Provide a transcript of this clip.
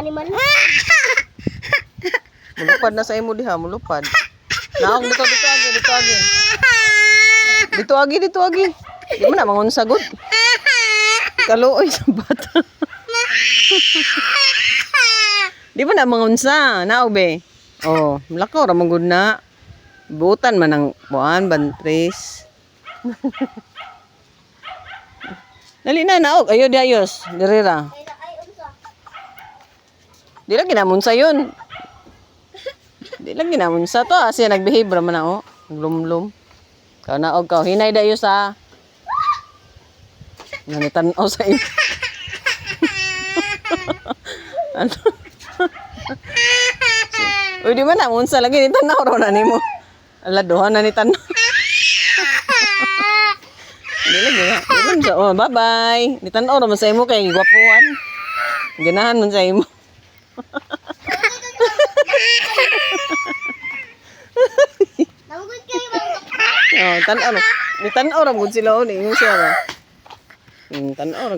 animal. Mulupad na sa imo diha, mulupad. Naog dito dito agi, dito agi. Dito agi, dito agi. Di mo na mangon sagot. Kaluoy sa bata. Di ba na mangunsa? Naog be. Oh, lakaw ra magud na. Butan man ang buwan, bantris. Dali na, naog. Ayo di ayos. Diri ra. Ay, na- ay, unsa? Di lang ginamunsa yun. Di lang ginamunsa to. ah. Siya nagbehave raman na, oh. Naglumlum. Kau na, og kau. Hinay dayo sa... Nanitan o sa iyo. ano? Uy, di ba na? Munsa lagi. Nitanaw raw na ni mo. Ala, duha na ni tanaw. Di lang gina. Di ba sa... Oh, bye-bye. Nitanaw raw man sa imo kay gwapuan. Ganahan man sa imo. Oh, tan-aw. Ni tan-aw ra gud sila oh, ni siya ba. Hmm, tan-aw ra.